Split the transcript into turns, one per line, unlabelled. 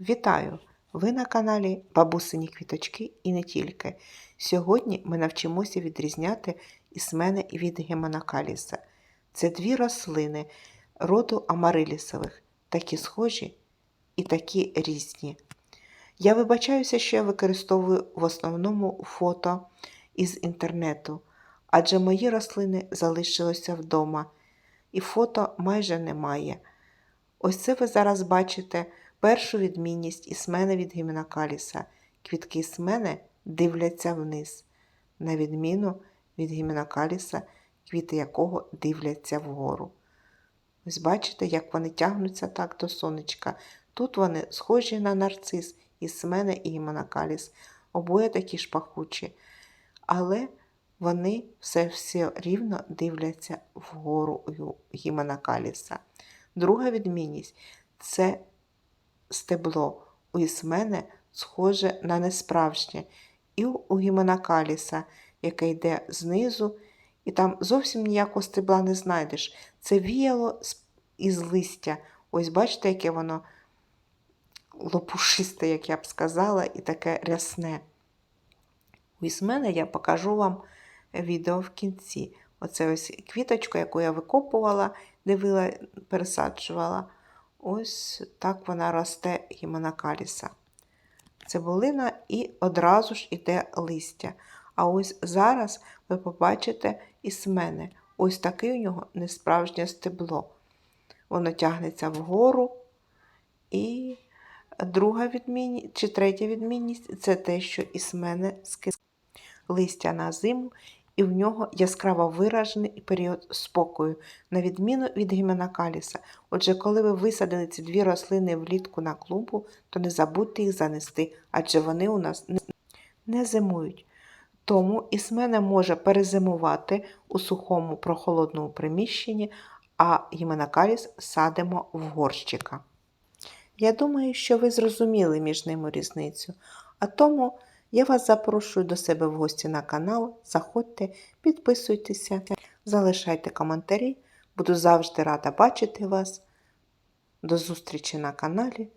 Вітаю! Ви на каналі Бабусині Квіточки і не тільки. Сьогодні ми навчимося відрізняти ісмени від гемонакаліса. Це дві рослини роду амарилісових, такі схожі і такі різні. Я вибачаюся, що я використовую в основному фото із інтернету, адже мої рослини залишилися вдома, і фото майже немає. Ось це ви зараз бачите першу відмінність ісмени від гіменокаліса. Квітки ісмени дивляться вниз, на відміну від гіменокаліса, квіти якого дивляться вгору. Ось бачите, як вони тягнуться так до сонечка. Тут вони схожі на нарцис, ісмена і гіменокаліс, обоє такі ж пахучі. Але вони все, все рівно дивляться вгору у гіменокаліса. Друга відмінність це стебло. У ісмене схоже на несправжнє, і у гіменокаліса, яке йде знизу, і там зовсім ніякого стебла не знайдеш. Це віяло із листя. Ось бачите, яке воно лопушисте, як я б сказала, і таке рясне. У ісмене я покажу вам відео в кінці. Оце ось квіточка, яку я викопувала, дивила, пересаджувала. Ось так вона росте гіменокаліса. Цибулина і одразу ж іде листя. А ось зараз ви побачите ісмене. Ось таке у нього несправжнє стебло. Воно тягнеться вгору. І друга відмінність, чи третя відмінність це те, що ісмене скис листя на зиму, і в нього яскраво виражений період спокою, на відміну від гіменокаліса. Отже, коли ви висадили ці дві рослини влітку на клумбу, то не забудьте їх занести, адже вони у нас не- зимують. Тому ісмене може перезимувати у сухому прохолодному приміщенні, а гіменокаліс садимо в горщика. Я думаю, що ви зрозуміли між ними різницю, а тому я вас запрошую до себе в гості на канал. Заходьте, підписуйтеся, залишайте коментарі. Буду завжди рада бачити вас. До зустрічі на каналі.